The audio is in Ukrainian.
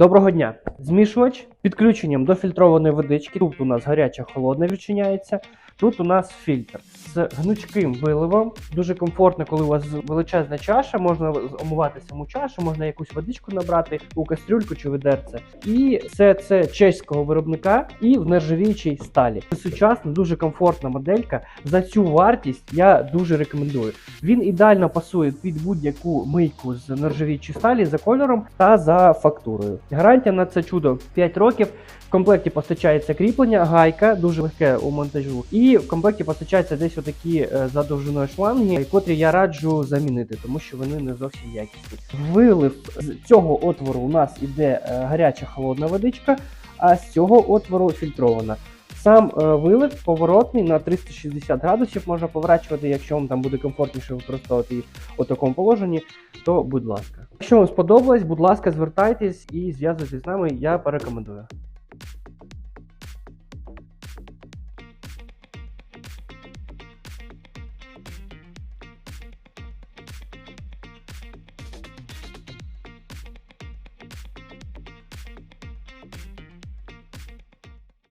Доброго дня! Змішувач підключенням до фільтрованої водички. Тут у нас гаряча холодна відчиняється. Тут у нас фільтр з гнучким виливом. Дуже комфортно, коли у вас величезна чаша, можна омивати саму чашу, можна якусь водичку набрати у кастрюльку чи ведерце. І все це чеського виробника і в нержавіючій сталі. Це сучасна, дуже комфортна моделька. За цю вартість я дуже рекомендую. Він ідеально пасує під будь-яку мийку з нержавіючої сталі за кольором та за фактурою. Гарантія на це чудо 5 років. В комплекті постачається кріплення, гайка, дуже легке у монтажу. І в комплекті постачаються десь отакі е, за довжиною шланги, котрі я раджу замінити, тому що вони не зовсім якісні. Вилив з цього отвору у нас іде е, гаряча холодна водичка, а з цього отвору фільтрована. Сам е, вилив поворотний на 360 градусів можна поворачувати, якщо вам там буде комфортніше використовувати їх у такому положенні, то будь ласка. Якщо вам сподобалось, будь ласка, звертайтесь і зв'язуйтесь з нами, я порекомендую.